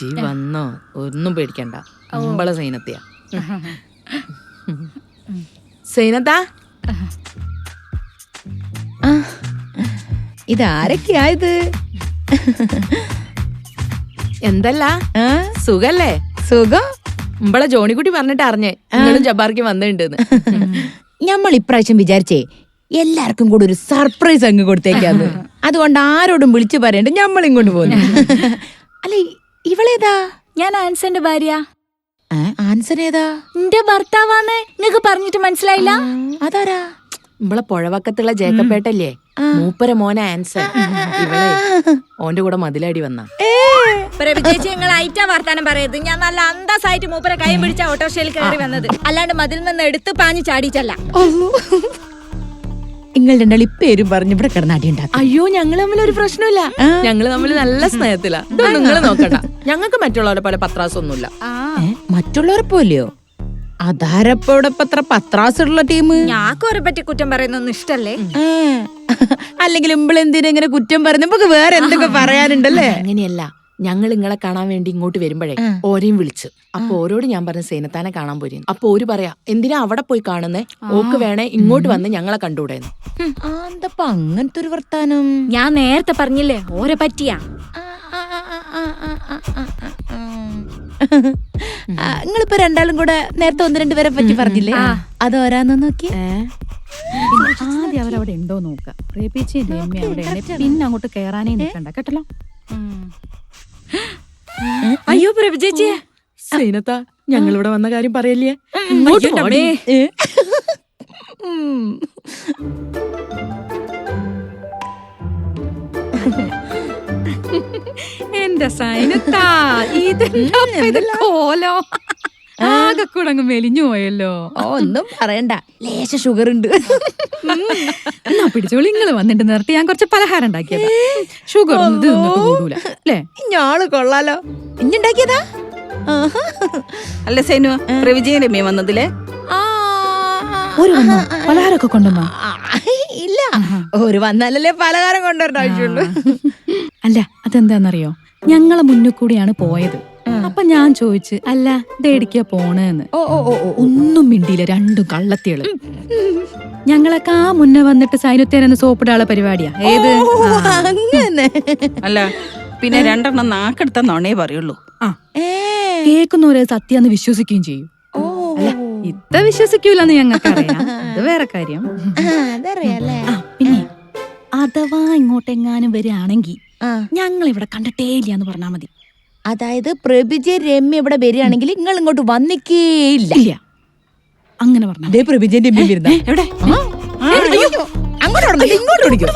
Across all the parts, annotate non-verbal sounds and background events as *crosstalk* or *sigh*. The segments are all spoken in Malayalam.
ജി വന്നോ ഒന്നും പേടിക്കണ്ട. അമ്പള സൈനത്തെയാ സൈനത്താ ഇതാരൊക്കെയായത് എന്തല്ല? സുഖല്ലേ? സുഖം. ഇമ്പളെ ജോണിക്കുട്ടി പറഞ്ഞിട്ട് അറിഞ്ഞേ നിങ്ങളും ജബ്ബാർക്ക് വന്നിട്ടുണ്ടെന്ന്. നമ്മൾ ഇപ്രാവശ്യം വിചാരിച്ചേ എല്ലാവർക്കും കൂടെ ഒരു സർപ്രൈസ് അങ്ങ് കൊടുത്തേക്കാന്ന്. അതുകൊണ്ട് ആരോടും വിളിച്ചു പറയണ്ട നമ്മൾ ഇങ്ങോട്ട് പോന്നു അല്ല ഇവളേതാ? ഞാൻ ആൻസന്റെ ഭാര്യ. ആ, ആൻസർ ഏതാ എന്റെ ഭർത്താവാന്ന് നിങ്ങക്ക് പറഞ്ഞിട്ട് മനസ്സിലായില്ല? അതാരാ? ഇമ്പളെ പുഴവക്കത്തുള്ള ജേക്കപ്പേട്ടല്ലേ മൂപ്പര മോനെ ആൻസർ. ഇവളെ ഓന്റെ കൂടെ മതിലടി വന്ന. ചേച്ചി നിങ്ങൾ ഐറ്റാ വർത്താനം പറയരുത്. ഞാൻ നല്ല അന്തസ്സായിട്ട് മൂപ്പര കൈ പിടിച്ച ഓട്ടോറിക്ഷയിൽ കയറി വന്നത്. അല്ലാണ്ട് മതിൽ നിന്ന് എടുത്ത് പാഞ്ഞ് ചാടിച്ചല്ല നിങ്ങൾ രണ്ടാൾ ഇപ്പേരും പറഞ്ഞ് ഇവിടെ കിടന്നാടി ഉണ്ടാക്കും. അയ്യോ ഞങ്ങൾ തമ്മിൽ ഒരു പ്രശ്നമില്ല. ഞങ്ങൾ തമ്മിൽ നല്ല സ്നേഹത്തിലാ. നിങ്ങൾ നോക്കണ്ട. ഞങ്ങൾക്ക് മറ്റുള്ളവരെ പോലെ പത്രാസൊന്നുമില്ല. മറ്റുള്ളവരെ പോലെയോ? അതാരപ്പോ ഇവിടെ ഇപ്പൊ അത്ര പത്രാസുള്ള ടീം ഞാക്കോരെ പറ്റി കുറ്റം പറയുന്നൊന്നും ഇഷ്ടല്ലേ? അല്ലെങ്കിൽ ഇമ്പളെന്തിനാ ഇങ്ങനെ കുറ്റം പറയുന്നത് നമുക്ക് വേറെ എന്തൊക്കെ പറയാനുണ്ടല്ലേ? അങ്ങനെയല്ല. ഞങ്ങൾ നിങ്ങളെ കാണാൻ വേണ്ടി ഇങ്ങോട്ട് വരുമ്പോഴേ ഓരെയും വിളിച്ചു. അപ്പൊ ഓരോട് ഞാൻ പറഞ്ഞ സേനത്താനെ കാണാൻ പോരുന്നു. അപ്പൊ ഓര് പറയാ എന്തിനാ അവിടെ പോയി കാണുന്നേ? ഓക്ക് വേണേ ഇങ്ങോട്ട് വന്ന് ഞങ്ങളെ കണ്ടുകൂടെന്ന്. എന്തപ്പാ അങ്ങനത്തെ ഒരു വർത്താനം? ഞാൻ നേരത്തെ പറഞ്ഞില്ലേ ഓരെ പറ്റിയാ. നിങ്ങളിപ്പോ രണ്ടാളും കൂടെ നേരത്തെ ഒന്ന് രണ്ട് പേരെ പറ്റി പറഞ്ഞില്ലേ? അതോരാന്ന് നോക്കി. ആദ്യം അവരവിടെ ഉണ്ടോ നോക്കാം. പ്രേപ്പിച്ചേം രമ്യ അവിടെയാണ് പിന്നെ അങ്ങോട്ട് കേറാനേ നിൽക്കണ്ട കേട്ടല്ലോ? അയ്യോ പ്രഭുചേച്ചി സേനത്ത ഞങ്ങൾ ഇവിടെ വന്ന കാര്യം പറയല്ലേ? ഇങ്ങോട്ട് അയ്യോ, പോടി. ഡമ്മേ. ഉം. *laughs* എന്റെ സൈനത്താ ഇതെന്താ ഇത് കോലോ? ആകെ കൂടെ അങ്ങ് മെലിഞ്ഞു പോയല്ലോ. ഓ ഒന്നും പറയണ്ട. ലേശ ഷുഗർ ഉണ്ട്. എന്നാ പിടിച്ചോളി നിങ്ങൾ വന്നിട്ട് നിർത്തി. ഞാൻ കുറച്ച് പലഹാരം ഉണ്ടാക്കിയത്. ഷുഗർ ഒന്നും ഇത് നിന്നിട്ട് കൂടൂല അല്ലേ? ഞാൾ കൊള്ളാലോ. ഇഞ്ഞുണ്ടാക്കിയതാ. അല്ല സേനു പ്രവിജയൻ രമ്യ വന്നതിലെ? ഒരു വന്നോ? പലഹാരമൊക്കെ കൊണ്ടുവന്നോ? ഇല്ല. ഒരു വന്നാലല്ലേ പലഹാരം കൊണ്ടുവരേണ്ട ആവശ്യമുള്ളൂ. അല്ല അതെന്താന്നറിയോ? ഞങ്ങളെ മുന്നിൽ കൂടിയാണ് പോയത്. അപ്പൊ ഞാൻ ചോദിച്ചു അല്ല ഇതെടിക്കാ പോണേന്ന്. ഓ ഓ ഓ ഓ ഒന്നും മിണ്ടിയില്ല രണ്ടും കള്ളത്തികൾ. ഞങ്ങളൊക്കെ ആ മുന്നേ വന്നിട്ട് സൈനുത്തേനെന്ന് സോപ്പിടാളെ പരിപാടിയാ. ഏത്? അങ്ങനെ. അല്ല പിന്നെ രണ്ടെണ്ണം നാക്കെടുത്ത നൊണേ പറയുള്ളൂ. ആ. ഏ, കേൾക്കുന്നവരെ സത്യാന്ന് വിശ്വസിക്കുകയും ചെയ്യും. ഇത്ര ഇത്ത വിശ്വസിക്കൂലെന്ന് ഞങ്ങൾക്ക് അത് വേറെ കാര്യം. ആ, അതറിയാലേ ആ പിന്നെ അഥവാ ഇങ്ങോട്ടെങ്ങാനും വരികയാണെങ്കിൽ ആ, ഞങ്ങൾ ഇവിടെ കണ്ടിട്ടേ ഇല്ല എന്ന് പറഞ്ഞാൽ മതി. അതായത് പ്രഭിജയ രമ്യ ഇവിടെ വരികയാണെങ്കിൽ നിങ്ങൾ ഇങ്ങോട്ട് വന്നിക്കേയില്ല. ഇല്ല. അങ്ങനെ പറഞ്ഞു പ്രഭിജന്റെ എവിടെ? അങ്ങോട്ട് ഇങ്ങോട്ട് ഓടിക്കോ.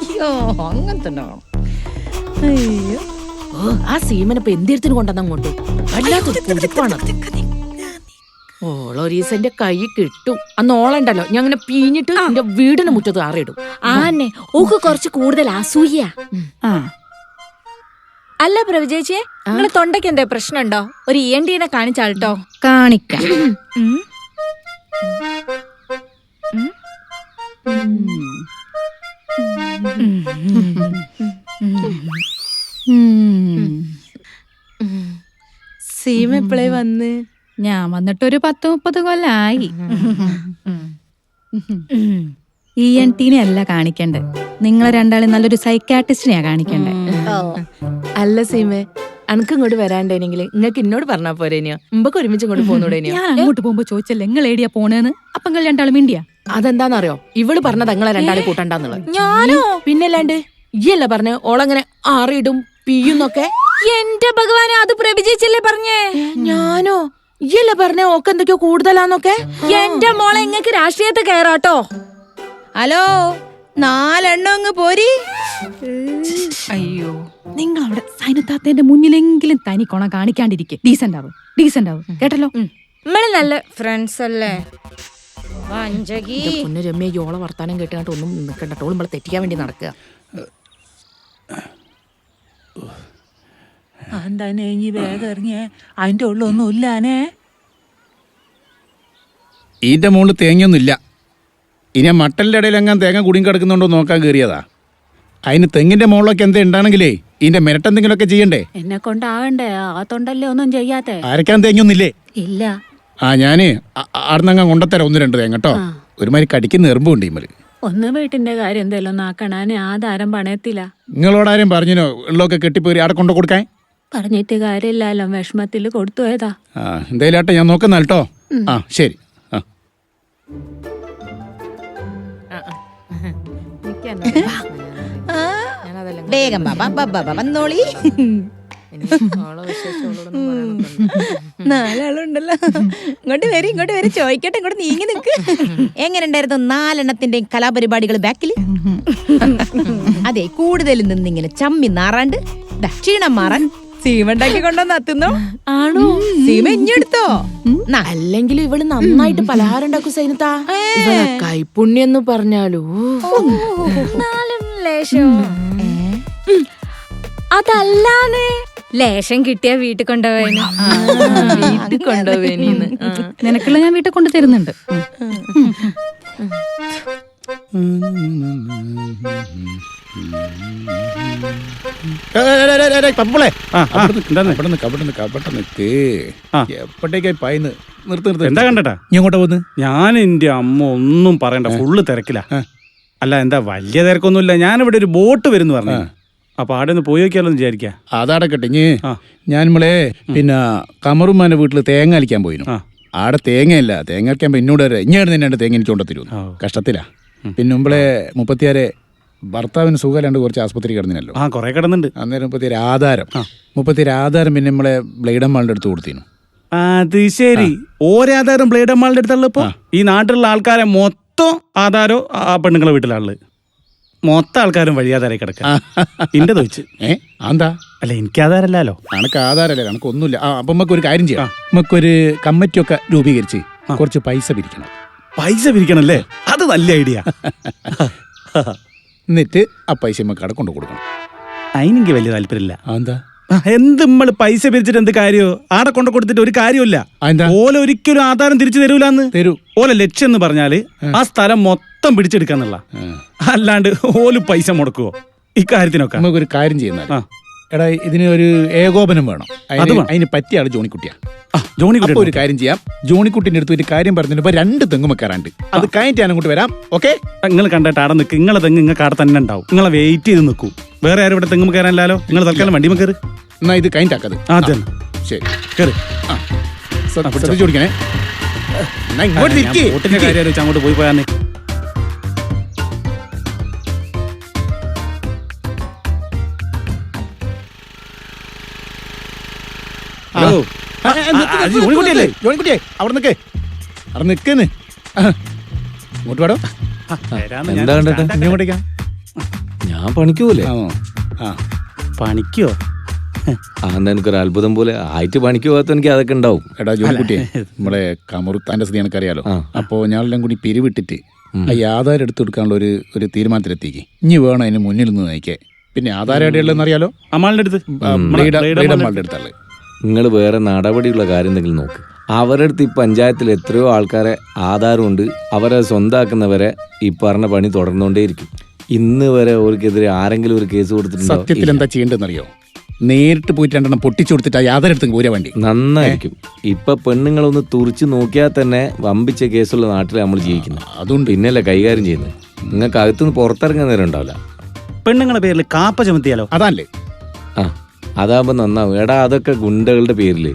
അയ്യോ അങ്ങനെ ഉണ്ടാവണം. അയ്യോ. ആ സീമനെ ഇപ്പൊ എന്തിരത്തിന് കൊണ്ടുവന്ന അങ്ങോട്ട്? വല്ലാത്തൊരു പുഴുപ്പാണ് ഓളൊരീസന്റെ കൈ കിട്ടും. അന്ന് ഓളുണ്ടല്ലോ. ഞാൻ അങ്ങനെ പീഞ്ഞിട്ട് എന്റെ വീടിന് മുറ്റത്ത് ആറിയിടും. ആന്നെ ഓക്ക് കുറച്ച് കൂടുതൽ അസൂയ. ആ. അല്ല പ്രഭു ചേച്ചിയെ നിങ്ങളെ തൊണ്ടയ്ക്ക് എന്താ പ്രശ്നമുണ്ടോ? ഒരു ഇ എൻ ടീനെ കാണിച്ചാൾട്ടോ? കാണിക്കാം. ഉം. ഉം. സീമ എപ്പോഴേ വന്ന്? ഞാൻ വന്നിട്ട് ഒരു പത്ത് മുപ്പത് കൊല്ലായി. ഇ എൻ ടീനെ അല്ല കാണിക്കണ്ടേ. നിങ്ങളെ രണ്ടാളും നല്ലൊരു സൈക്കാട്രിസ്റ്റിനെയാ കാണിക്കണ്ടേ. അല്ല സീമേ അനക്ക് ഇങ്ങോട്ട് വരാണ്ടേനെങ്കിൽ നിങ്ങൾക്ക് എന്നോട് പറഞ്ഞാ പോരേനിയോ? മുമ്പൊക്കെ ഒരുമിച്ച് ഇങ്ങോട്ട് പോന്നൂടേനിയോ ഞാൻ അങ്ങോട്ട് പോകുമ്പോ ചോദിച്ചല്ലേ നിങ്ങൾ ഏടിയാ പോണേന്ന്? അപ്പൊ നിങ്ങൾ രണ്ടാളും ഇന്ത്യ അതെന്താന്നറിയോ? ഇവൾ പറഞ്ഞത് നിങ്ങളെ രണ്ടാളെ കൂട്ടണ്ടെന്നുള്ളത്. ഞാനോ? പിന്നല്ലാണ്ട് അല്ല പറഞ്ഞ ഓളങ്ങനെ ആറിയിടും പിയുന്നൊക്കെ എന്റെ ഭഗവാനെ അത് പ്രഭിജിച്ചല്ലേ പറഞ്ഞേ? ഞാനോ? ഇയല്ല പറഞ്ഞ ഓക്ക് എന്തൊക്കെയോ കൂടുതലാന്നൊക്കെ? എന്റെ മോളെ ഇങ്ങക്ക് രാഷ്ട്രീയത്തെ കയറാട്ടോ ഹലോ നാലെണ്ണം അങ്ങ് പോരി. അയ്യോ. നിങ്ങൾ അവിടെ സൈനത്താത്തേന്റെ മുന്നിലെങ്കിലും തനി കൊണ കാണിക്കാണ്ടിരിക്കെ. ഡീസന്റ് ആവും. ഡീസന്റ് ആവും. കേട്ടല്ലോ? നമ്മൾ നല്ല ഫ്രണ്ട്സ് അല്ലേ? വഞ്ചകി പൊന്നു രമ്യ വർത്താനം കേട്ടുകൊണ്ട് ഒന്നും നിൽക്കണ്ട ടോൾ നമ്മളെ തെറ്റിക്കാൻ വേണ്ടി നടക്കുക. എന്താനേ ഇനി വേഗം ഇറങ്ങിയേ? അതിന്റെ ഉള്ളൊന്നും ഇല്ലാനേ ഈന്റെ മുകളിൽ തേങ്ങയൊന്നുമില്ല ഇനി മട്ടലിന്റെ ഇടയിൽ എങ്ങാൻ തേങ്ങ കുടുങ്ങി കിടക്കുന്നുണ്ടോ നോക്കാൻ കയറിയതാ. അതിന് തെങ്ങിന്റെ മുകളിലൊക്കെ എന്താ ഉണ്ടാണെങ്കിലേ? ഇതിന്റെ ഒക്കെ ചെയ്യണ്ടേ? എന്നെ കൊണ്ടാവണ്ടേ? ആ തൊണ്ടല്ലേ ഒന്നും ചെയ്യാത്തെ. അരക്കാൻ തേങ്ങൊന്നില്ലേ ഇല്ല. ആ ഞാൻ ആടുന്നങ്ങ കൊണ്ടത്തരാം. ഒന്ന് രണ്ട് തേങ്ങ കേട്ടോ. ഒരുമാതിരി കടിക്കുന്ന എറുമ്പുണ്ട് ഇമ്മൽ ഒന്ന് വീട്ടിന്റെ കാര്യം എന്തേലും ആക്കണാന് ആധാരം പണയത്തില്ല നിങ്ങളോടാരും പറഞ്ഞിനോ? ഉള്ളൊക്കെ കെട്ടിപ്പോയി ആടെ കൊണ്ടു കൊടുക്കാൻ? പറഞ്ഞിട്ട് കാര്യമില്ലല്ലോ വിഷമത്തിൽ കൊടുത്തു പോയതാ. ആ എന്തായാലും ആട്ടെ ഞാൻ നോക്കുന്ന കേട്ടോ. ആ ശരി. ആ. ആ, *laughs* *laughs* വേഗം ബാ, ബാ, ബാ, ബാ, ബാ, വന്നോളി നാലാളുണ്ടല്ലോ. ഇങ്ങോട്ട് വരും ഇങ്ങോട്ട് വരും. ചോദിക്കട്ടെ ഇങ്ങോട്ട് നീങ്ങി നിൽക്ക്. എങ്ങനെ ഉണ്ടായിരുന്നു കലാപരിപാടികൾ ബാക്കിൽ? അതെ കൂടുതൽ നിന്നിങ്ങനെ ചമ്മി നാറാണ്ട് ദക്ഷിണം ക്ഷീണം മാറാൻ സീമണ്ടാക്കി കൊണ്ടുവന്ന് അത്തുന്നു. ആണോ? സീമ ഇഞ്ഞെടുത്തോ അല്ലെങ്കിൽ ഇവൾ നന്നായിട്ട് പലഹാരം ഉണ്ടാക്കും സൈനത്താ. കൈപ്പുണ്യെന്ന് പറഞ്ഞാലോ ലേശം. അതല്ലാന്ന് ലേശം കിട്ടിയ വീട്ടിൽ കൊണ്ടുപോയതിന് വീട്ടിൽ കൊണ്ടുപോവേനിന്ന് നിനക്കുള്ള ഞാൻ വീട്ടിൽ കൊണ്ടു തരുന്നുണ്ട്. എപ്പോഴേക്കായി പായിന്ന് നിർത്തി നിർത്തി. എന്താ കണ്ടട്ടാ? നീ പോന്ന്? ഞാൻ എന്റെ അമ്മ ഒന്നും പറയണ്ട ഫുള്ള് തിരക്കില്ല അല്ല എന്താ വലിയ തിരക്കൊന്നുമില്ല. ഞാനിവിടെ ഒരു ബോട്ട് വരുന്നു പറഞ്ഞു. അപ്പൊ ആടെ ഒന്ന് പോയി നോക്കിയാലോ എന്ന് വിചാരിക്കാ? അതടക്കട്ടെ ഇനി ആ. ഞാൻ നമ്മളെ പിന്നെ കമറുമാന്റെ വീട്ടിൽ തേങ്ങ അലിക്കാൻ പോയിരുന്നു ആ. ആടെ തേങ്ങയില്ല. തേങ്ങ അലിക്കാൻ എന്നോട് വരെ ഇഞ്ഞാട് തന്നെ തേങ്ങ എനിക്ക് കൊണ്ടു തരുന്നു ആ. കഷ്ടത്തിലാ പിന്നെ മുമ്പളെ മുപ്പത്തിയാറ് ഭർത്താവിന് സുഖമല്ലാണ്ട് കുറച്ച് ആസ്പത്രി കിടന്നില്ലല്ലോ ആ കുറെ കിടന്നുണ്ട്. അന്നേരം മുപ്പത്തിയാറ് ആധാരം. മുപ്പത്തിയാറ് ആധാരം പിന്നെ നമ്മളെ ബ്ലേഡമ്മാളുടെ അടുത്ത് കൊടുത്തിരുന്നു അത് ശരി. ഓരാധാരം ബ്ലേഡ് അമ്മാളുടെ അടുത്തുള്ള ഇപ്പൊ? ഈ നാട്ടിലുള്ള ആൾക്കാരെ മൊത്തം ആധാരോ ആ പെണ്ണുങ്ങളെ വീട്ടിലാൾ മൊത്തം ആൾക്കാരും വഴിയാധാരായി കിടക്കുക എന്റെ *laughs* ചോദിച്ചു ഏ? എന്താ അല്ല എനിക്ക് ആധാരല്ലോ നമുക്ക് ആധാരല്ലേ? നമുക്ക് ഒന്നുമില്ല ആ അപ്പൊ നമുക്ക് ഒരു കാര്യം ചെയ്യാം. നമുക്കൊരു കമ്മിറ്റിയൊക്കെ രൂപീകരിച്ച് കുറച്ച് പൈസ പിരിക്കണം. പൈസ പിരിക്കണല്ലേ? അത് നല്ല ഐഡിയ. *laughs* എന്നിട്ട് ആ പൈസ നമുക്ക് അവിടെ കൊണ്ടു കൊടുക്കണം അതിനെനിക്ക് വലിയ താല്പര്യമില്ല. എന്താ എന്ത് നമ്മൾ പൈസ പിരിച്ചിട്ട് എന്ത് കാര്യോ? ആടെ കൊണ്ട് കൊടുത്തിട്ട് ഒരു കാര്യമില്ല ഓല ഒരിക്കലും ആധാരം തിരിച്ചു തരൂലെന്ന്. തരൂ. ഓല ലക്ഷ്യം എന്ന് പറഞ്ഞാൽ ആ. സ്ഥലം മൊത്തം പിടിച്ചെടുക്കാന്നുള്ള അല്ലാണ്ട് ഓൽ പൈസ മുടക്കുവോ? ഇക്കാര്യത്തിനൊക്കെ നമുക്ക് ഒരു കാര്യം ചെയ്യുന്ന എടാ ഇതിന് ഒരു ഏകോപനം വേണം. അത് അതിന്. പറ്റിയ ആൾ ജോണിക്കുട്ടിയാ. ജോണിക്കുട്ടി ജോണി ഒരു കാര്യം ചെയ്യാം. ജോണിക്കുട്ടിന്റെ അടുത്ത് ഒരു കാര്യം പറഞ്ഞിട്ട് രണ്ട് തെങ്ങ് വെക്കാറുണ്ട് അത് കഴിഞ്ഞിട്ട് ഞാൻ അങ്ങോട്ട് വരാം. ഓക്കെ? നിങ്ങൾ കണ്ടിട്ട് ആടെ നിൽക്കും നിങ്ങളെ തെങ്ങ് നിങ്ങൾക്ക് ആടെ തന്നെ ഉണ്ടാവും. നിങ്ങളെ വെയിറ്റ് ചെയ്ത് നിൽക്കൂ വേറെ ആരും ഇവിടെ തെങ്ങ് കയറാനല്ലോ നിങ്ങൾ തൽക്കാലം വണ്ടി കയറി. എന്നാ ഇത് കഴിഞ്ഞിട്ടാക്കത് ആ തന്നെ. ശരി. കയറി ആ. ശ്ര- ശ്രദ്ധിച്ചു കൊടുക്കണേ എന്നാ ഇങ്ങോട്ട് തിരിക്ക്. ബോട്ടിന്റെ കാര്യം ആലോചിച്ച് അങ്ങോട്ട് പോയി പോയാന്ന് ഹലോ. ജോണിക്കുട്ടിയല്ലേ? ജോണിക്കുട്ടിയെ അവിടെ അവിടെ ഇങ്ങോട്ട് പാടോ ഞാൻ എന്താ കണ്ടിട്ട്? ഞാൻ പണിക്കൂലേ ആ. പണിക്കോ? ആ എന്നാ എനിക്കൊരു അത്ഭുതം പോലെ ആയിട്ട് പണിക്ക് പോകാത്ത എനിക്ക് അതൊക്കെ ഉണ്ടാവും. എടാ ജോലിക്കുട്ടിയെ നമ്മളെ കമറുത്താന്റെ സ്ഥിതി എനിക്കറിയാലോ. അറിയാലോ അപ്പോ ഞാനെല്ലാം കൂടി പിരിവിട്ടിട്ട് ആ ആധാരം എടുത്തു കൊടുക്കാനുള്ള ഒരു ഒരു തീരുമാനത്തിലെത്തിക്ക്. ഇനി വേണം അതിന് മുന്നിൽ നിന്ന് നയിക്കേ പിന്നെ ആധാരം എവിടെയുള്ളതെന്ന് അറിയാലോ? അമ്മാളുടെ അടുത്ത്. അമ്മാളുടെ നിങ്ങൾ വേറെ നടപടിയുള്ള കാര്യം എന്തെങ്കിലും നോക്ക്. അവരുടെ അടുത്ത് ഈ പഞ്ചായത്തിൽ എത്രയോ ആൾക്കാരെ ആധാരമുണ്ട്. അവരെ സ്വന്തമാക്കുന്നവരെ ഈ പറഞ്ഞ പണി തുടർന്നുകൊണ്ടേയിരിക്കും. ഇന്ന് വരെ അവർക്കെതിരെ ആരെങ്കിലും ഒരു കേസ് കൊടുത്തിട്ടുണ്ടോ? സത്യത്തിൽ. എന്താ ചെയ്യേണ്ടതെന്നറിയോ? നേരിട്ട് പോയിട്ട് രണ്ടെണ്ണം പൊട്ടിച്ചു കൊടുത്തിട്ട് ആ യാതൊരു അടുത്തും പോരാ വേണ്ടി. നന്നായിരിക്കും. ഇപ്പൊ പെണ്ണുങ്ങളൊന്ന് തുറിച്ച് നോക്കിയാൽ തന്നെ വമ്പിച്ച കേസുള്ള നാട്ടിൽ നമ്മൾ ജീവിക്കുന്നു. അതുകൊണ്ട് പിന്നല്ലേ കൈകാര്യം ചെയ്യുന്നത് നിങ്ങൾക്ക് അകത്തുനിന്ന് പുറത്തിറങ്ങാൻ നേരം ഉണ്ടാവില്ല. പെണ്ണുങ്ങളുടെ പേരിൽ കാപ്പ ചുമത്തിയാലോ? അതല്ലേ. ആ അതാകുമ്പോൾ നന്നാവും. എടാ അതൊക്കെ ഗുണ്ടകളുടെ പേരിൽ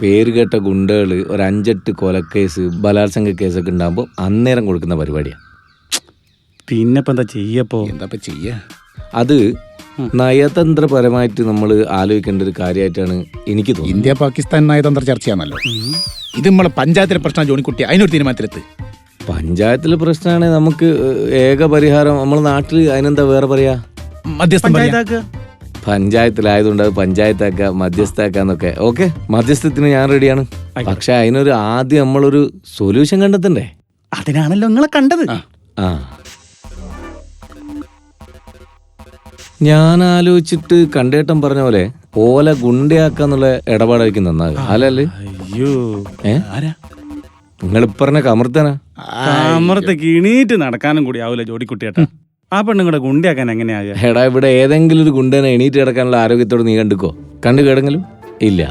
പേര് കേട്ട ഗുണ്ടകൾ ഒരു അഞ്ചെട്ട് കൊലക്കേസ് ബലാത്സംഗ കേസൊക്കെ ഉണ്ടാകുമ്പോൾ അന്നേരം കൊടുക്കുന്ന പരിപാടിയാണ് പിന്നെ ഇപ്പൊ എന്താ ചെയ്യപ്പോ? എന്താ ചെയ്യാ? അത് നയതന്ത്രപരമായിട്ട് നമ്മൾ ആലോചിക്കേണ്ട ഒരു കാര്യമായിട്ടാണ് എനിക്ക് തോന്നുന്നത്. ഇന്ത്യ പാകിസ്ഥാൻ നയതന്ത്ര ചർച്ചയാണല്ലോ ഇത് നമ്മളെ പഞ്ചായത്തിലെ പ്രശ്നം ജോണിക്കുട്ടി അതിനൊരു തീരുമാനത്തിലെത്ത്. പഞ്ചായത്തിലെ പ്രശ്നമാണെങ്കിൽ നമുക്ക് ഏക പരിഹാരം നമ്മളെ നാട്ടിൽ അതിനെന്താ വേറെ പറയാ? മധ്യസ്ഥം പഞ്ചായത്തിലായതുകൊണ്ട് അത് പഞ്ചായത്താക്കുക മധ്യസ്ഥാക്കാന്നൊക്കെ ഓക്കെ മധ്യസ്ഥത്തിന് ഞാൻ റെഡിയാണ്. പക്ഷെ അതിനൊരു ആദ്യം നമ്മളൊരു സൊല്യൂഷൻ കണ്ടെത്തണ്ടേ? അതിനാണല്ലോ നിങ്ങളെ കണ്ടത്. ആ. ഞാൻ ആലോചിച്ചിട്ട് കണ്ടേട്ടൻ പറഞ്ഞ പോലെ ഓല ഗുണ്ടയാക്കാന്നുള്ള ഇടപാടായിരിക്കും നന്നാകുക അല്ലല്ലേ അയ്യോ. ഏ? ആരാ? നിങ്ങൾ പറഞ്ഞ കമർത്തനാ. കിണീറ്റ് നടക്കാനും കൂടി ആവൂല ജോഡിക്കുട്ടിയേട്ടാ. ആ പെണ്ണുങ്ങളുടെ ഗുണ്ടിയാക്കാൻ എങ്ങനെയാകുക എടാ ഇവിടെ ഏതെങ്കിലും ഒരു ഗുണ്ടനെ എണീറ്റ് കിടക്കാനുള്ള ആരോഗ്യത്തോട് നീ കണ്ടുക്കോ. കണ്ടു കേടെങ്കിലും? ഇല്ല.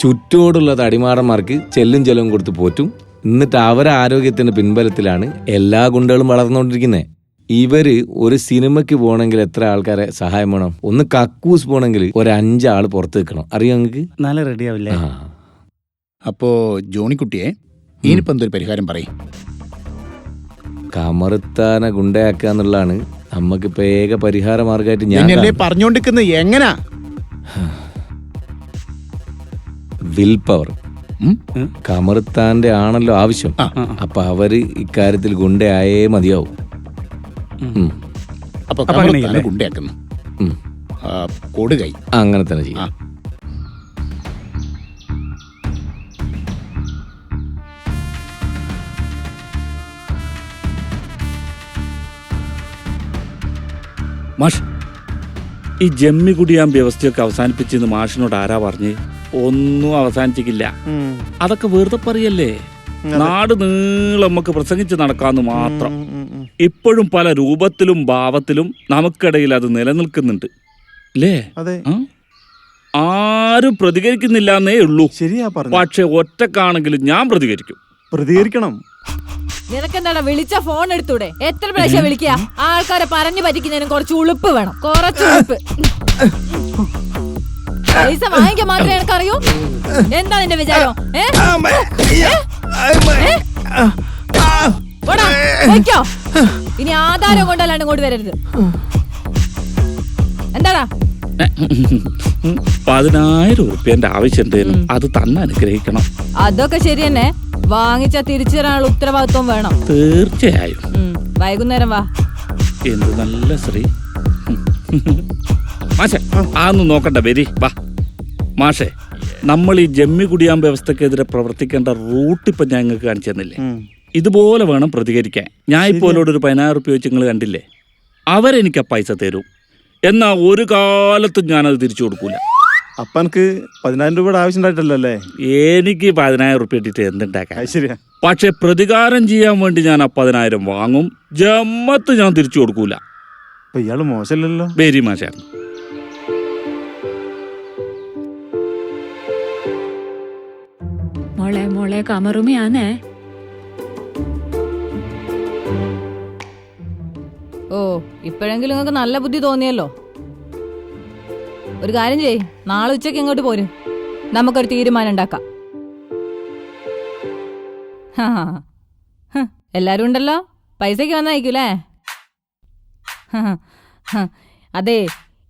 ചുറ്റോടുള്ള തടിമാടന്മാർക്ക് ചെല്ലും ചെലവും കൊടുത്ത് പോറ്റും. എന്നിട്ട് അവരെ ആരോഗ്യത്തിന്റെ പിൻബലത്തിലാണ് എല്ലാ ഗുണ്ടകളും വളർന്നുകൊണ്ടിരിക്കുന്നത് ഇവർ ഒരു സിനിമയ്ക്ക് പോകണമെങ്കിൽ എത്ര ആൾക്കാരെ സഹായം വേണം? ഒന്ന് കക്കൂസ് പോകണമെങ്കിൽ ഒരു അഞ്ചാൾ പുറത്ത് നിൽക്കണം. അറിയോ നിങ്ങൾക്ക്? നല്ല റെഡി ആവില്ലേ ആ. അപ്പോ ജോണിക്കുട്ടിയെ ഇനിയിപ്പോ എന്തൊരു പരിഹാരം പറയും. കമറുത്താനെ ഗുണ്ടയാക്കുക എന്നുള്ളതാണ് നമുക്കിപ്പോ ഏക പരിഹാര മാർഗമായിട്ട് ഞാൻ എന്നല്ലേ. പറഞ്ഞോണ്ടിരിക്കുന്നത് എങ്ങനാ? Will power. ഉം? കമറുത്താന്റെ ആണല്ലോ ആവശ്യം. അപ്പൊ അവർ ഇക്കാര്യത്തിൽ ഗുണ്ടയായേ മതിയാവും. അപ്പൊ? ഗുണ്ടയാക്കുന്നു ഉം. ആ, കൊടുകൈ അങ്ങനെ തന്നെ ആ. ചെയ്യാം മാഷ് ഈ ജമ്മി കുടിയാൻ വ്യവസ്ഥയൊക്കെ അവസാനിപ്പിച്ചെന്ന് മാഷിനോട് ആരാ പറഞ്ഞ്? ഒന്നും അവസാനിച്ചിട്ടില്ല. അതൊക്കെ വെറുതെ പറയല്ലേ? നാട് നീളം നമുക്ക് പ്രസംഗിച്ച് നടക്കാന്ന് മാത്രം. ഇപ്പോഴും പല രൂപത്തിലും ഭാവത്തിലും നമുക്കിടയിൽ അത് നിലനിൽക്കുന്നുണ്ട്. അല്ലേ അതെ. ആരും പ്രതികരിക്കുന്നില്ല എന്നേ ഉള്ളൂ. ശരിയാ പറഞ്ഞു പക്ഷെ ഒറ്റക്കാണെങ്കിലും ഞാൻ പ്രതികരിക്കും. പ്രതികരിക്കണം. നിനക്കെന്താടാ വിളിച്ച ഫോൺ എടുത്തൂടെ? എത്ര പ്രാവശ്യം വിളിക്കുക ആൾക്കാരെ പറഞ്ഞു പറ്റിക്കുന്നതിനും കുറച്ച് ഉളുപ്പ് വേണം. കുറച്ച് ഉളുപ്പ്. പൈസ വാങ്ങിക്കാൻ മാത്രമേ എനിക്കറിയൂ? എന്താ നിന്റെ വിചാരം? ഏ? ഇനി ആധാരം കൊണ്ടല്ലാണ്ട് ഇങ്ങോട്ട് വരരുത്. എന്താടാ? പതിനായിരം ഉറുപ്പ്യന്റെ ആവശ്യം അത് തന്നെ അനുഗ്രഹിക്കണം. അതൊക്കെ ശരി തന്നെ. വാങ്ങിച്ച തിരിച്ചു തരാനുള്ള ഉത്തരവാദിത്വം വേണം. തീർച്ചയായും. വൈകുന്നേരം വാ. എന്ത് നല്ല ശ്രീ. മാഷെ ആന്ന് നോക്കണ്ട വരി വാ. മാഷെ നമ്മൾ ഈ ജമ്മി കുടിയാൻ വ്യവസ്ഥക്കെതിരെ പ്രവർത്തിക്കേണ്ട റൂട്ട് ഇപ്പൊ ഞാൻ നിങ്ങൾക്ക് കാണിച്ചു തന്നില്ലേ? ഇതുപോലെ വേണം പ്രതികരിക്കാൻ. ഞാൻ ഇപ്പോലോട് ഒരു പതിനായിരം റുപ്യ വെച്ച് നിങ്ങൾ കണ്ടില്ലേ? അവരെനിക്ക് ആ പൈസ തരും. എന്നാ ഒരു കാലത്തും ഞാനത് തിരിച്ചു കൊടുക്കൂല. അപ്പനക്ക് എനിക്ക് പതിനായിരം രൂപയുടെ ആവശ്യം ഉണ്ടായിട്ടല്ലേ എനിക്ക് പതിനായിരം റുപ്യ ഇട്ടിട്ട് എന്തുണ്ടാക്കാൻ? ശരിയാ. പക്ഷെ പ്രതികാരം ചെയ്യാൻ വേണ്ടി ഞാൻ ആ പതിനായിരം വാങ്ങും. ജമ്മത്ത് ഞാൻ തിരിച്ചു കൊടുക്കൂല. ഇയാൾ മോശമല്ലല്ലോ? വെരി മാഷായിരുന്നു മോളെ മോളെ കമറുമയാന്നേ. ഓ ഇപ്പോഴെങ്കിലും നിങ്ങൾക്ക് നല്ല ബുദ്ധി തോന്നിയല്ലോ. ഒരു കാര്യം ചെയ് നാളെ ഉച്ചയ്ക്ക് ഇങ്ങോട്ട് പോരും. നമുക്കൊരു തീരുമാനം ഉണ്ടാക്കാം. എല്ലാരും ഉണ്ടല്ലോ? പൈസയ്ക്ക് ഹ. അതെ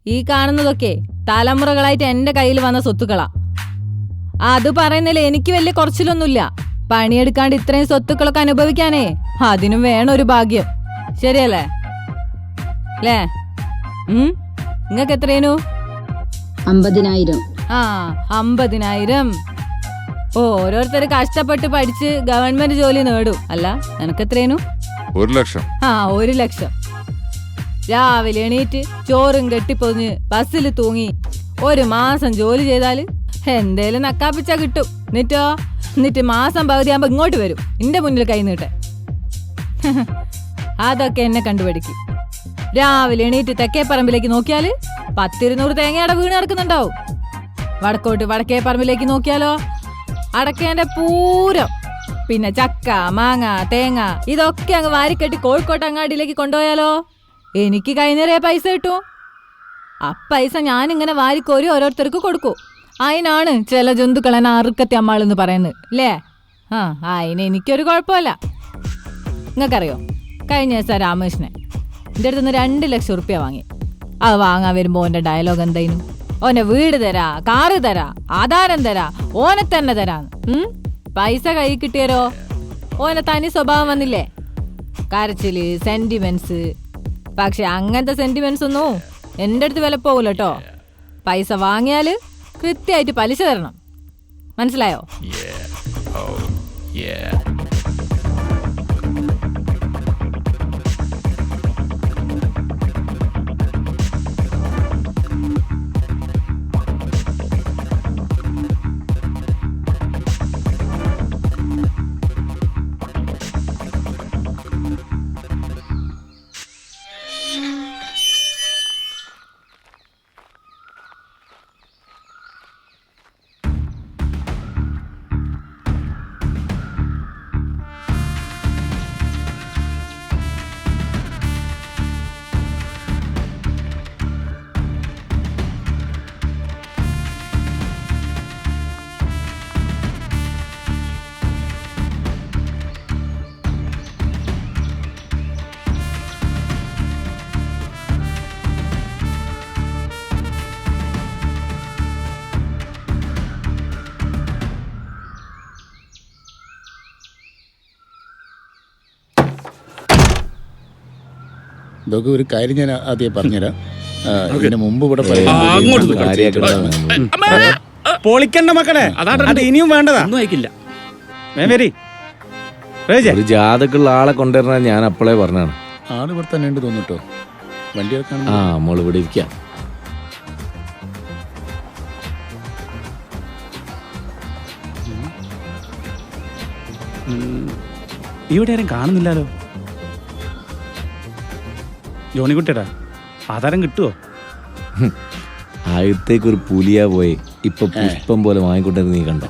ഈ കാണുന്നതൊക്കെ തലമുറകളായിട്ട് എന്റെ കയ്യിൽ വന്ന സ്വത്തുക്കളാ. അത് പറയുന്നില്ല എനിക്ക് വലിയ കുറച്ചിലൊന്നുമില്ല. പണിയെടുക്കാണ്ട് ഇത്രയും സ്വത്തുക്കളൊക്കെ അനുഭവിക്കാനേ അതിനും വേണം ഒരു ഭാഗ്യം. ശരിയല്ലേ? അല്ലേ ഉം? നിങ്ങക്ക് എത്രയേനു? അമ്പതിനായിരം. ആ അമ്പതിനായിരം. ഓ ഓരോരുത്തർ കഷ്ടപ്പെട്ട് പഠിച്ച് ഗവൺമെന്റ് ജോലി നേടും. അല്ല നിനക്ക് എത്രയേനു ഒരു ലക്ഷം. ആ ഒരു ലക്ഷം. രാവിലെ എണീറ്റ് ചോറും കെട്ടിപ്പൊതിഞ്ഞ് ബസ്സിൽ തൂങ്ങി ഒരു മാസം ജോലി ചെയ്താൽ എന്തേലും നക്കാപ്പിച്ച കിട്ടും. എന്നിട്ടോ? എന്നിട്ട് മാസം പകുതിയാകുമ്പോ ഇങ്ങോട്ട് വരും. എന്റെ മുന്നിൽ കൈ നീട്ടെ. *laughs* അതൊക്കെ എന്നെ കണ്ടുപിടിക്കും രാവിലെ എണീറ്റ് തെക്കേ പറമ്പിലേക്ക് നോക്കിയാൽ പത്തിരുന്നൂറ് തേങ്ങയുടെ വീണ് കിടക്കുന്നുണ്ടാവും. വടക്കോട്ട് വടക്കേ പറമ്പിലേക്ക് നോക്കിയാലോ? അടക്കേന്റെ പൂരം. പിന്നെ ചക്ക മാങ്ങ തേങ്ങ ഇതൊക്കെ അങ്ങ് വാരിക്കെട്ടി കോഴിക്കോട്ട് അങ്ങാടിയിലേക്ക് കൊണ്ടുപോയാലോ? എനിക്ക് കൈനേരെ പൈസ കിട്ടും. ആ പൈസ ഞാനിങ്ങനെ വാരിക്കോരി ഓരോരുത്തർക്ക് കൊടുക്കൂ. അതിനാണ് ചില ജന്തുക്കൾ എന്നെ അറുക്കത്തി അമ്മാളെന്ന് പറയുന്നത് അല്ലേ ആ അതിന് എനിക്കൊരു കുഴപ്പമില്ല. നിങ്ങൾക്കറിയോ? കഴിഞ്ഞ ദിവസം രാമകൃഷ്ണൻ എന്റെ അടുത്ത് നിന്ന് രണ്ട് ലക്ഷം ഉറുപ്പ്യ വാങ്ങി. അത് വാങ്ങാൻ വരുമ്പോൾ ഓന്റെ ഡയലോഗ് എന്തായിരുന്നു ഓനെ വീട് തരാ കാറ് തരാ ആധാരം തരാ ഓനെ തന്നെ ഉം? പൈസ കൈ കിട്ടിയരോ? ഓനെ തനി സ്വഭാവം വന്നില്ലേ? കരച്ചിൽ സെന്റിമെന്റ്സ് പക്ഷെ അങ്ങനത്തെ സെന്റിമെന്റ്സ് ഒന്നും എന്റെ അടുത്ത് വില പോകില്ല കേട്ടോ പൈസ വാങ്ങിയാൽ കൃത്യമായിട്ട് പലിശ തരണം. മനസ്സിലായോ? ഇതൊക്കെ ഒരു കാര്യം ഞാൻ ആദ്യം പറഞ്ഞുതരാം. ഇതിന് മുമ്പ് ഇവിടെ പൊളിക്കണ്ട മക്കളെ. അതാണ് അത് ഇനിയും വേണ്ടതാ. ഒന്നും അയക്കില്ല മേമേരി ഒരു ജാതക്കുള്ള ആളെ കൊണ്ടുവരണ ഞാൻ അപ്പോളേ പറഞ്ഞാണ്. ആൾ ഇവിടെ തന്നെ ഉണ്ട് തോന്നിട്ടോ വണ്ടി ആ മോൾ ഇവിടെ ഇരിക്കാം. ഇവിടെ ആരും കാണുന്നില്ലല്ലോ. ജോണിക്കുട്ടിയടാ ആധാരം കിട്ടുമോ ആദ്യത്തേക്ക് ഒരു പുലിയാ പോയി. ഇപ്പൊ പുഷ്പം പോലെ വാങ്ങിക്കൊണ്ടിരുന്ന നീ കണ്ടോ?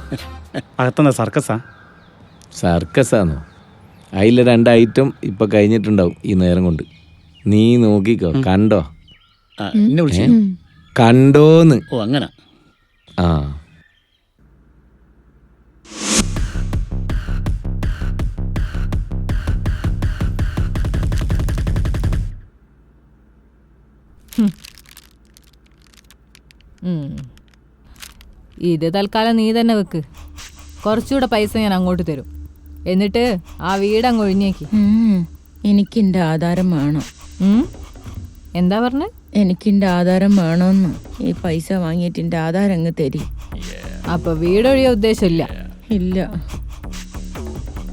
അകത്തെന്താ സർക്കസാ? സർക്കസാന്നോ? അതിലെ രണ്ട് ഐറ്റം ഇപ്പൊ കഴിഞ്ഞിട്ടുണ്ടാവും ഈ നേരം കൊണ്ട്. നീ നോക്കിക്കോ കണ്ടോ? കണ്ടോന്ന്. ഓ അങ്ങനെ. ആ. ഇത് തൽക്കാലം നീ തന്നെ വെക്ക്. കുറച്ചുകൂടെ പൈസ ഞാൻ അങ്ങോട്ട് തരും. എന്നിട്ട് ആ വീട് അങ്ങ് ഒഴിഞ്ഞേക്ക്. എനിക്ക് എന്റെ ആധാരം വേണം. എന്താ പറഞ്ഞ? എനിക്ക് എന്റെ ആധാരം വേണമെന്ന് ഈ പൈസ വാങ്ങിയിട്ട് എന്റെ ആധാരം അങ്ങ് തരി. അപ്പൊ വീടൊഴിയ ഉദ്ദേശമില്ല. ഇല്ല.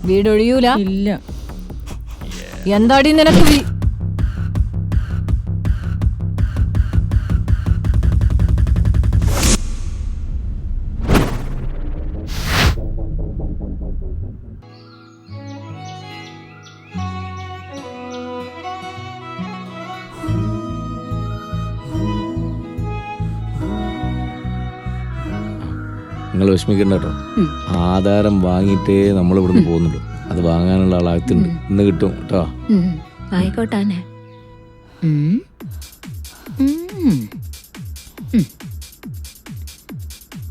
വീടൊഴിയൂല? ഇല്ല. എന്താടി നിനക്ക് നിങ്ങൾ വിഷമിക്കണ്ട കേട്ടോ. ആധാരം വാങ്ങിയിട്ടേ നമ്മൾ ഇവിടുന്ന് പോകുന്നുള്ളൂ. അത് വാങ്ങാനുള്ള ആളാകത്തുണ്ട് ഇന്ന് കിട്ടും കേട്ടോ. ആയിക്കോട്ടാനെ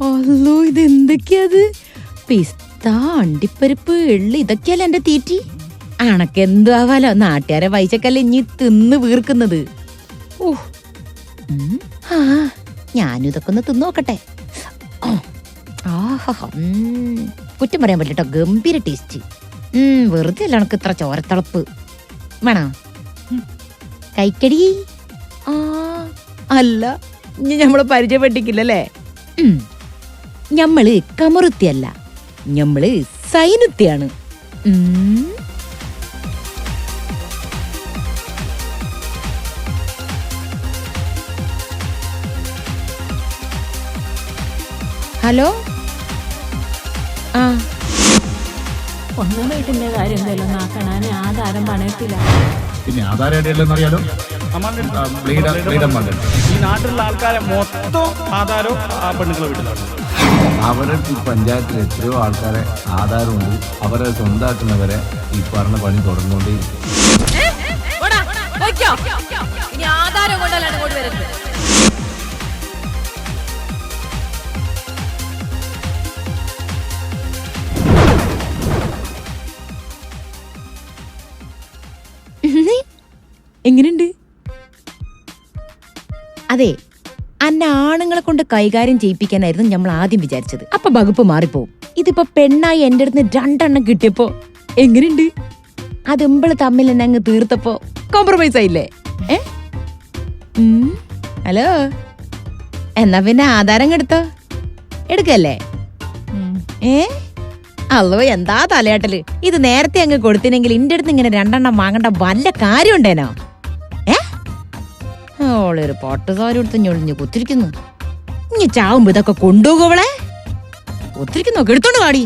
അല്ലോ ഇത് എന്തൊക്കെയത് പിസ്ത അണ്ടിപ്പരിപ്പ് എള്ളി ഇതൊക്കെയല്ലേ എന്റെ തീറ്റി? അണക്കെന്തു ആവാലോ നാട്ടുകാരെ വൈച്ചക്കല്ല ഇനി തിന്ന് വീർക്കുന്നത്. ഓ. ആ ഞാനും ഇതൊക്കെ ഒന്ന് തിന്നു കുറ്റം പറയാൻ പറ്റില്ല കേട്ടോ ഗംഭീര ടേസ്റ്റ് ഉം, വെറുതെ അല്ല എനക്ക് ഇത്ര ചോരത്തളപ്പ്. വേണോ? കൈക്കടി ആ അല്ല. ഇനി നമ്മൾ പരിചയപ്പെട്ടിക്കില്ലല്ലേ. ഞമ്മൾ കമറുത്തിയല്ല. ഞമ്മൾ സൈനുത്തിയാണ്. ഹലോ? ഒന്നും വീട്ടിന്റെ കാര്യം ആധാരം പണയത്തില്ല. പിന്നെ ഈ നാട്ടിലുള്ള ആൾക്കാരെ മൊത്തം ആധാരവും ആ പെണ്ണുങ്ങളെ വീട്ടിലാണ് അവരുടെ ഈ പഞ്ചായത്തിൽ എത്രയോ ആൾക്കാരെ ആധാരമുണ്ട്. അവരെ സ്വന്തമാക്കുന്നവരെ ഈ പറഞ്ഞ പണി തുടർന്നുകൊണ്ടേ ഇനി ആധാരം കൊണ്ടല്ലാണ് ഇങ്ങോട്ട് വരുന്നത് എങ്ങനെയുണ്ട്? അതെ അന്ന ആണുങ്ങളെ കൊണ്ട് കൈകാര്യം ചെയ്യിപ്പിക്കാനായിരുന്നു നമ്മൾ ആദ്യം വിചാരിച്ചത്. അപ്പൊ വകുപ്പ് മാറിപ്പോ? ഇതിപ്പോ പെണ്ണായി എന്റെ അടുത്ത് രണ്ടെണ്ണം കിട്ടിയപ്പോ? എങ്ങനെയുണ്ട്? അത് ഇമ്പിൾ തമ്മിൽ എന്നെ അങ്ങ് തീർത്തപ്പോ? കോംപ്രമൈസ് ആയില്ലേ? ഏ? ഉം. ഹലോ? എന്നാ പിന്നെ ആധാരം എടുത്തോ? എടുക്കല്ലേ? ഏ? അല്ലോ എന്താ തലയാട്ടൽ? ഇത് നേരത്തെ അങ്ങ് കൊടുത്തിനെങ്കിൽ ഇന്റെ അടുത്ത് ഇങ്ങനെ രണ്ടെണ്ണം വാങ്ങണ്ട വല്ല കാര്യം ഉണ്ടേനോ ഓളൊരു പാട്ടുകാരി എടുത്ത് ഞൊളിഞ്ഞ് കുത്തിരിക്കുന്നു. ഇനി ചാവുമ്പോ ഇതൊക്കെ കൊണ്ടുപോകവളെ കുത്തിരിക്കുന്നു എടുത്തോണ്ട് പാടി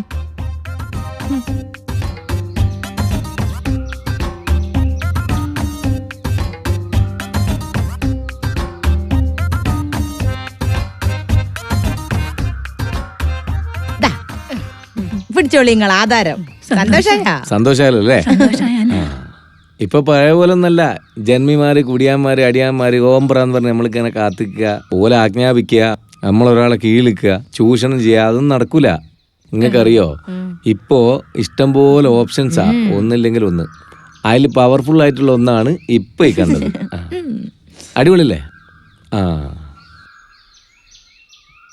ദാ, പിടിച്ചോളി നിങ്ങൾ ആധാരം. സന്തോഷായ? സന്തോഷായല്ലോ. ഇപ്പൊ പഴയ പോലെ ഒന്നല്ല ജന്മിമാര് കുടിയാന്മാര് അടിയാന്മാര് ഓംപ്രാന്ന് പറഞ്ഞ് നമ്മളിങ്ങനെ കാത്തിക്കുക പോലെ ആജ്ഞാപിക്കുക നമ്മളൊരാളെ കീഴിലിക്കുക ചൂഷണം ചെയ്യുക അതൊന്നും നടക്കൂല. നിങ്ങൾക്കറിയോ? ഇപ്പോ ഇഷ്ടം പോലെ ഓപ്ഷൻസാ ഒന്നില്ലെങ്കിൽ ഒന്ന്. അതിൽ പവർഫുൾ ആയിട്ടുള്ള ഒന്നാണ് ഇപ്പൊ ഈ കണ്ടത്. അടിപൊളില്ലേ അടിപൊളിയല്ലേ? ആ.